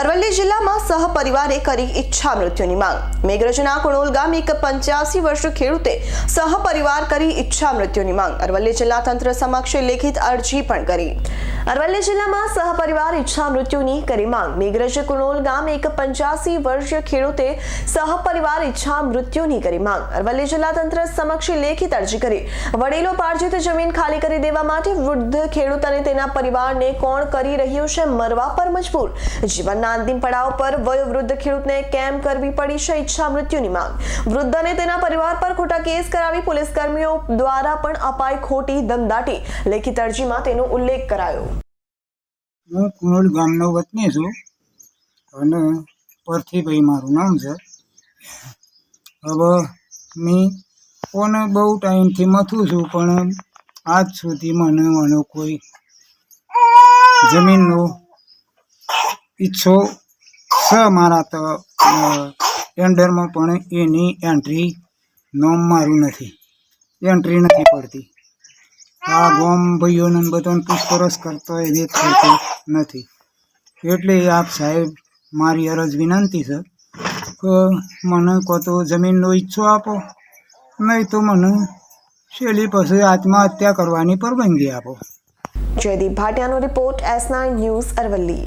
અરવલ્લી જિલ્લામાં સહપરિવારે કરી ઈચ્છા મૃત્યુની માંગ. મેઘરજના કુણોલ ગામે એક પંચ્યાસી વર્ષ ખેડૂતે સહપરિવાર કરી ઈચ્છા મૃત્યુની માંગ. અરવલ્લી જિલ્લા તંત્ર સમક્ષ લેખિત અરજી પણ કરી. અરવલ્લી જિલ્લામાં સહપરિવાર ઈચ્છા મૃત્યુની કરી માંગ. મેઘરજ કુણોલ ગામે એક પંચ્યાસી વર્ષીય ખેડૂતે સહપરિવાર ઈચ્છા મૃત્યુની કરી માંગ. અરવલ્લી જિલ્લા તંત્ર સમક્ષ લેખિત અરજી કરી. વડીલો પાર્જિત જમીન ખાલી કરી દેવા માટે વૃદ્ધ ખેડૂત અને તેના પરિવારને કોણ કરી રહ્યું છે મરવા પર મજબૂર. જીવનના અંતિમ પડાવ પર વયોવૃદ્ધ ખેડૂતને કેમ કરવી પડી છે ઈચ્છા મૃત્યુની માંગ? વૃદ્ધ અને તેના પરિવાર પર ખોટા કેસ કરાવી પોલીસ કર્મીઓ દ્વારા પણ અપાઈ ખોટી દમદાટી. લેખિત અરજીમાં તેનો ઉલ્લેખ કરાયો. હું કુણોલ ગામનો વતની છું અને પરથીભાઈ મારું નામ છે. હવે મેં કોને બહુ ટાઈમથી મથું છું, પણ આજ સુધી મને મને કોઈ જમીનનો ઈચ્છો છે મારા તો ટેન્ડરમાં પણ એની એન્ટ્રી નોમ મારું નથી. એન્ટ્રી નથી પડતી. આ ગોમ ભાઈઓને બધાને પૂછપરછ કરતો એ થતી નથી. એટલે આપ સાહેબ મારી અરજ વિનંતી છે કે મને કહો તો જમીનનો ઈચ્છો આપો, નહીં તો મને શેલી પછી આત્મહત્યા કરવાની પરવાનગી આપો. Jaydeep ભાટિયાનો report S nine news Aravalli.